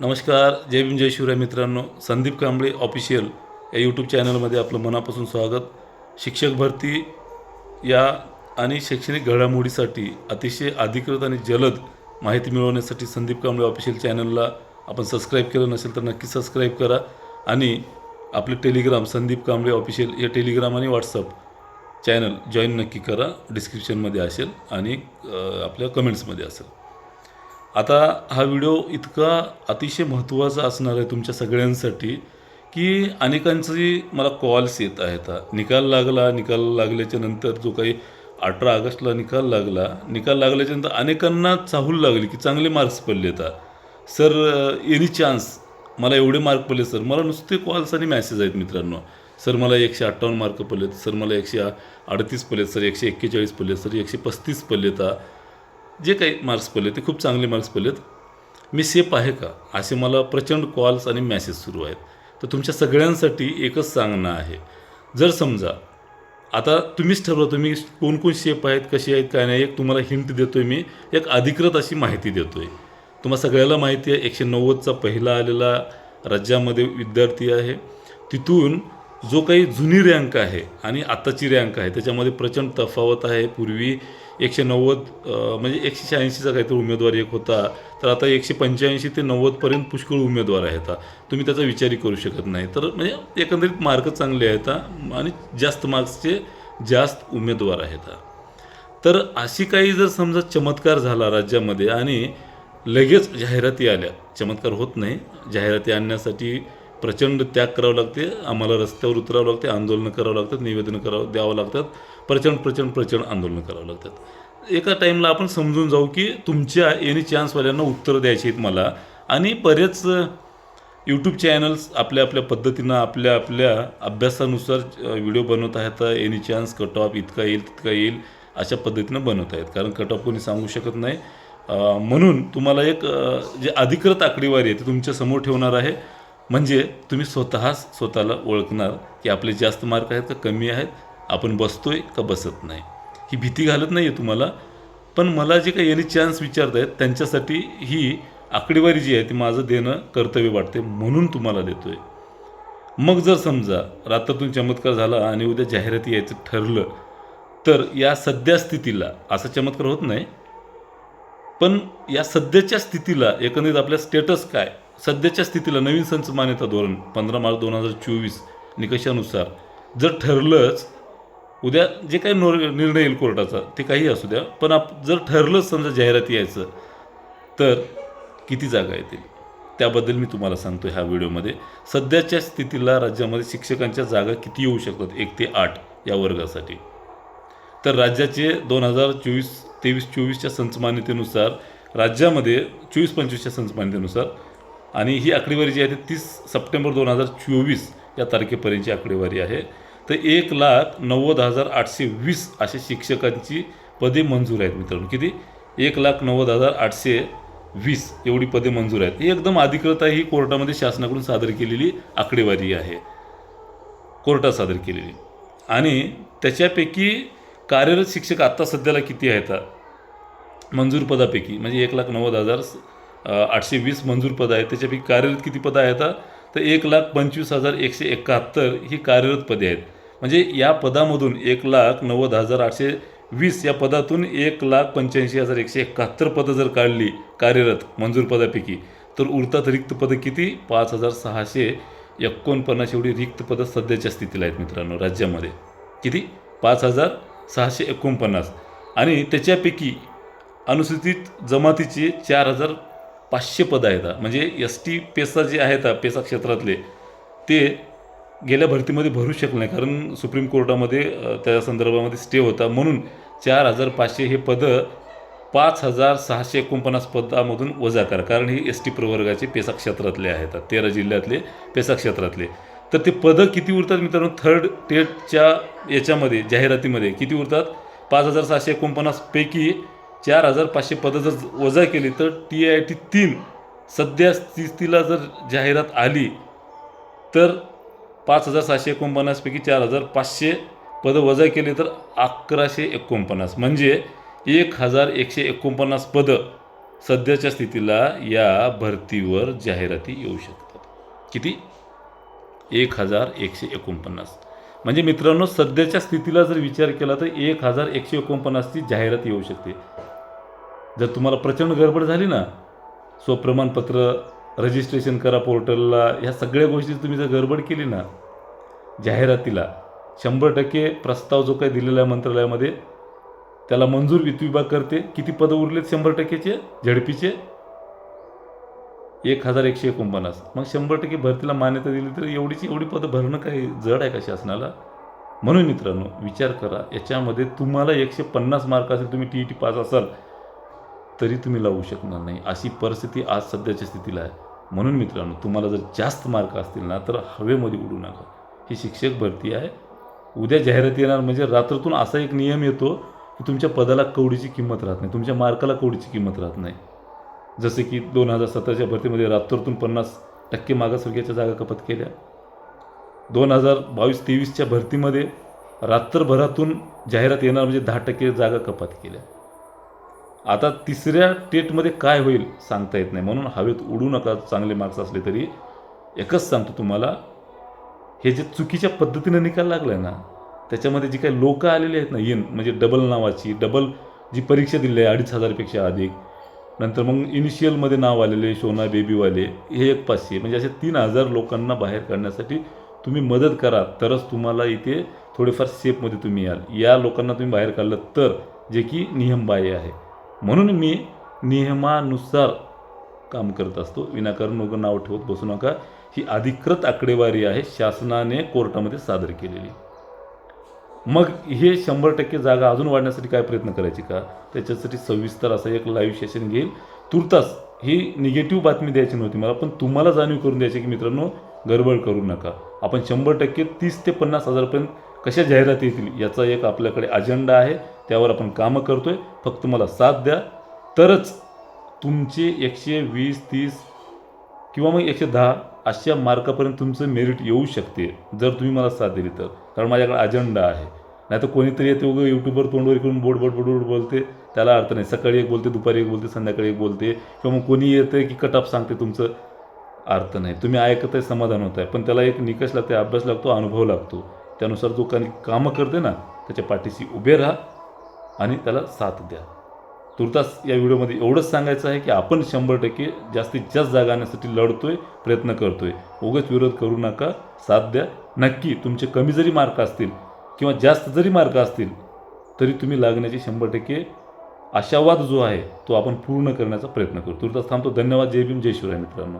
नमस्कार जय भीम जय शिवराय मित्रांनो. संदीप कांबळे ऑफिशियल या यूट्यूब चॅनलमध्ये आपलं मनापासून स्वागत. शिक्षक भरती या आणि शैक्षणिक घडामोडीसाठी अतिशय अधिकृत आणि जलद माहिती मिळवण्यासाठी संदीप कांबळे ऑफिशियल चॅनलला आपण सबस्क्राईब केलं नसेल तर नक्की सबस्क्राईब करा. आणि आपले टेलिग्राम संदीप कांबळे ऑफिशियल या टेलिग्राम आणि व्हॉट्सअप चॅनल जॉईन नक्की करा. डिस्क्रिप्शनमध्ये असेल आणि आपल्या कमेंट्समध्ये असेल. आता हा व्हिडिओ इतका अतिशय महत्त्वाचा असणार आहे तुमच्या सगळ्यांसाठी की अनेकांची मला कॉल्स येत आहेत. निकाल लागला निकाल लागल्याच्या नंतर जो काही अठरा ऑगस्टला निकाल लागला निकाल लागल्याच्या नंतर अनेकांना चाहूल लागली की चांगले मार्क्स पडले आता सर एनी चान्स मला एवढे मार्क पडले सर मला नुसते कॉल्स आणि मॅसेज आहेत मित्रांनो. सर मला एकशे अठ्ठावन्न मार्क पडलेत. सर मला एकशे अडतीस पडलेत. सर एकशे एक्केचाळीस पडलेत. सर एकशे पस्तीस पडलेत. आता जे काही मार्क्स पडले ते खूप चांगले मार्क्स पडलेत मी सेफ आहे का? असे मला प्रचंड कॉल्स आणि मॅसेज सुरू आहेत. तर तुमच्या सगळ्यांसाठी एकच सांगणं आहे. जर समजा आता तुम्हीच ठरवा तुम्ही कोण कोण शेप आहेत कसे आहेत काय नाही एक तुम्हाला हिंट देतो आहे मी एक अधिकृत अशी माहिती देतो आहे तुम्हाला सगळ्याला माहिती आहे एकशे नव्वदचा पहिला आलेला राज्यामध्ये विद्यार्थी आहे. तिथून जो काही जुनी रँक आहे आणि आत्ताची रँक आहे त्याच्यामध्ये प्रचंड तफावत आहे. पूर्वी एकशे नव्वद म्हणजे एकशे शहाऐंशीचा काहीतरी उमेदवार एक होता. तर आता एकशे पंच्याऐंशी ते नव्वदपर्यंत पुष्कळ उमेदवार आहेत तुम्ही त्याचा विचारही करू शकत नाही. तर म्हणजे एकंदरीत मार्क चांगले आहेत आणि जास्त मार्क्सचे जास्त उमेदवार आहेत तर अशी काही जर समजा चमत्कार झाला राज्यामध्ये आणि लगेच जाहिराती आल्या. चमत्कार होत नाही. जाहिराती आणण्यासाठी प्रचंड त्याग करावं लागते आम्हाला रस्त्यावर उतरावं लागते आंदोलनं करावं लागतात निवेदनं करावं द्यावं लागतात प्रचंड प्रचंड प्रचंड आंदोलनं करावं लागतात. एका टाईमला आपण समजून जाऊ की तुमच्या एनी चान्सवाल्यांना उत्तरं द्यायची आहेत मला. आणि बरेच यूट्यूब चॅनल्स आपल्या आपल्या पद्धतीनं आपल्या आपल्या अभ्यासानुसार व्हिडिओ बनवत आहेत. एनी चान्स कट ऑफ इतका येईल तितका येईल अशा पद्धतीनं बनवत आहेत. कारण कट ऑफ कोणी सांगू शकत नाही. म्हणून तुम्हाला एक जे अधिकृत आकडेवारी आहे ती तुमच्यासमोर ठेवणार आहे. म्हणजे तुम्ही स्वतःच स्वतःला ओळखणार की आपले जास्त मार्क आहेत का कमी आहेत आपण बसतोय का बसत नाही. ही भीती घालत नाही आहे तुम्हाला पण मला जे काही यांनी चान्स विचारत आहेत त्यांच्यासाठी ही आकडेवारी जी आहे ती माझं देणं कर्तव्य वाटते म्हणून तुम्हाला देतो आहे मग जर समजा रात्रातून चमत्कार झाला आणि उद्या जाहिराती यायचं ठरलं तर या सध्या स्थितीला असा चमत्कार होत नाही पण या सध्याच्या स्थितीला एकंदरीत आपल्या स्टेटस काय? सध्याच्या स्थितीला नवीन संच मान्यता धोरण पंधरा मार्च दोन हजार चोवीस निकषानुसार. जर ठरलंच उद्या जे काही नोर निर्णय येईल कोर्टाचा ते काही असू द्या पण आप जर ठरलंच समजा जाहिराती यायचं तर किती जागा येतील? त्याबद्दल मी तुम्हाला सांगतो ह्या व्हिडिओमध्ये. सध्याच्या स्थितीला राज्यामध्ये शिक्षकांच्या जागा किती येऊ शकतात? एक ते आठ या वर्गासाठी. तर राज्याचे दोन हजार चोवीस तेवीस चोवीसच्या संचमान्यतेनुसार राज्यामध्ये चोवीस पंचवीसच्या संचमान्यतेनुसार आणि ही आकडेवारी जी आहे ती तीस सप्टेंबर दोन हजार चोवीस या तारखेपर्यंतची आकडेवारी आहे. तर एक लाख नव्वद हजार आठशे वीस अशा शिक्षकांची पदे मंजूर आहेत मित्रांनो. किती? एक लाख नव्वद हजार आठशे वीस एवढी पदे मंजूर आहेत. ही एकदम अधिकृत आहे ही कोर्टामध्ये शासनाकडून सादर केलेली आकडेवारी आहे. कोर्टात सादर केलेली. आणि त्याच्यापैकी कार्यरत शिक्षक आत्ता सध्याला किती आहेत? मंजूर पदापैकी म्हणजे एक लाख नव्वद हजार आठशे वीस मंजूर पदं आहेत. त्याच्यापैकी कार्यरत किती पदं आहेत? तर एक लाख पंचवीस हजार एकशे एकाहत्तर ही कार्यरत पदे आहेत. म्हणजे या पदामधून एक लाख नव्वद हजार आठशे वीस या पदातून एक लाख पंच्याऐंशी हजार एकशे एकाहत्तर पदं जर काढली कार्यरत मंजूर पदापैकी तर उरतात रिक्त पदं किती? पाच हजार सहाशे एकोणपन्नास एवढी रिक्त पदं सध्याच्या स्थितीला आहेत मित्रांनो राज्यामध्ये. किती? पाच हजार सहाशे एकोणपन्नास. आणि त्याच्यापैकी अनुसूचित जमातीचे चार हजार पाचशे पदं आहेत. म्हणजे एस टी पेसा जे आहेत पेसा क्षेत्रातले ते गेल्या भरतीमध्ये भरू शकले नाही. कारण सुप्रीम कोर्टामध्ये त्या संदर्भामध्ये स्टे होता. म्हणून चार हजार पाचशे हे पदं पाच हजार सहाशे एकोणपन्नास पदामधून वजा करा. कारण हे एस टी प्रवर्गाचे पेसा क्षेत्रातले आहेत. तेरा जिल्ह्यातले पेसा क्षेत्रातले. तर ते पदं किती उरतात मित्रांनो? थर्ड टेटच्या याच्यामध्ये जाहिरातीमध्ये किती उरतात? पाच हजार सहाशे एकोणपन्नासपैकी चार हजार पाचशे पदं जर वजा केली तर टी आय टी तीन सध्या स्थितीला जर जाहिरात आली तर पाच हजार सहाशे एकोणपन्नासपैकी चार हजार पाचशे पदं वजा केली तर अकराशे एकोणपन्नास. म्हणजे एक हजार एकशे एकोणपन्नास पदं सध्याच्या स्थितीला या भरतीवर जाहिराती येऊ शकतात. किती? एक हजार एकशे एकोणपन्नास. म्हणजे मित्रांनो सध्याच्या स्थितीला जर विचार केला तर एक हजार एकशे एकोणपन्नासची जाहिरात येऊ शकते. जर तुम्हाला प्रचंड गडबड झाली ना स्वप्रमाणपत्र रजिस्ट्रेशन करा पोर्टलला ह्या सगळ्या गोष्टी तुम्ही जर गडबड केली ना जाहिरातीला शंभर टक्के प्रस्ताव जो काही दिलेला आहे मंत्रालयामध्ये त्याला मंजूर वित्त विभाग करते. किती पदं उरलेत? शंभर टक्केचे? झडपीचे? एक हजार एकशे एकोणपन्नास. मग शंभर टक्के भरतीला मान्यता दिली तर एवढीची एवढी पदं भरणं काही जड आहे का शासनाला? म्हणून मित्रांनो विचार करा. याच्यामध्ये तुम्हाला एकशे पन्नास मार्क असेल तुम्ही टी ई टी पास असाल तरी तुम्ही लावू शकणार नाही. अशी परिस्थिती आज सध्याच्या स्थितीला आहे. म्हणून मित्रांनो तुम्हाला जर जास्त मार्क असतील ना तर हवेमध्ये उडू नका. ही शिक्षक भरती आहे. उद्या जाहिरात येणार म्हणजे रात्रीतून असा एक नियम येतो की तुमच्या पदाला कवडीची किंमत राहत नाही. तुमच्या मार्काला कवडीची किंमत राहत नाही. जसे की दोन हजार सतराच्या भरतीमध्ये रात्रीतून पन्नास टक्के मागासवर्गीयाच्या जागा कपात केल्या. दोन हजार बावीस तेवीसच्या भरतीमध्ये रात्रभरातून जाहिरात येणार म्हणजे दहा टक्के जागा कपात केल्या. आता तिसऱ्या टेटमध्ये काय होईल सांगता येत नाही. म्हणून हवेत उडू नका चांगले मार्क्स असले तरी. एकच सांगतो तुम्हाला हे जे चुकीच्या पद्धतीनं निकाल लागला आहे ना त्याच्यामध्ये जी काही लोकं आलेली आहेत ना येन म्हणजे डबल नावाची डबल जी परीक्षा दिली आहे अडीच हजारपेक्षा अधिक. नंतर मग इनिशियलमध्ये नाव आलेले शोना बेबीवाले हे एक पाचशे. म्हणजे असे तीन हजार लोकांना बाहेर काढण्यासाठी तुम्ही मदत करा तरच तुम्हाला इथे थोडेफार सेफमध्ये तुम्ही याल. या लोकांना तुम्ही बाहेर काढलं तर जे की नियमबाह्य आहे. म्हणून मी नियमानुसार काम करत असतो. विनाकारण लोक नाव ठेवत बसू नका. ही अधिकृत आकडेवारी आहे. शासनाने कोर्टामध्ये सादर केलेली. मग हे शंभर टक्के जागा अजून वाढण्यासाठी काय प्रयत्न करायचे का? त्याच्यासाठी सविस्तर असं एक लाईव्ह सेशन घेईल. तुर्तास ही निगेटिव्ह बातमी द्यायची नव्हती मला पण तुम्हाला जाणीव करून द्यायची की मित्रांनो गडबड करू नका. आपण शंभर टक्के तीस ते पन्नास हजारपर्यंत कशा जाहिराती येतील याचा एक आपल्याकडे अजेंडा आहे. त्यावर आपण कामं करतो आहे फक्त मला साथ द्या. तरच तुमचे एकशे वीस तीस किंवा मग एकशे दहा अशा मार्कापर्यंत तुमचं मेरिट येऊ शकते जर तुम्ही मला साथ दिली तर. कारण माझ्याकडे अजेंडा आहे. नाही तर कोणीतरी येते उगं यूट्यूबवर तोंडवर करून बोट बोट बोट बोलते. त्याला अर्थ नाही. सकाळी एक बोलते दुपारी एक बोलते संध्याकाळी एक बोलते. किंवा मग कोणी येतं की कट ऑफ सांगते तुमचं अर्थ नाही. तुम्ही ऐकत आहे समाधान होत आहे. पण त्याला एक निकष लागते अभ्यास लागतो अनुभव लागतो. त्यानुसार जो काही कामं करते ना त्याच्या पाठीशी उभे राहा. आणि त्याला साथ द्या. तुर्तास या व्हिडिओमध्ये एवढंच सांगायचं आहे की आपण शंभर टक्के जास्तीत जास्त जागा आणण्यासाठी आहे प्रयत्न करतो आहे उगाच विरोध करू नका साथ द्या. नक्की तुमचे कमी जरी मार्क असतील किंवा जास्त जरी मार्क असतील तरी तुम्ही लागण्याचे शंभर टक्के आशावाद जो आहे तो आपण पूर्ण करण्याचा प्रयत्न करू. तुर्तास थांबतो. धन्यवाद. जय भीम. जय शिवराय मित्रांनो.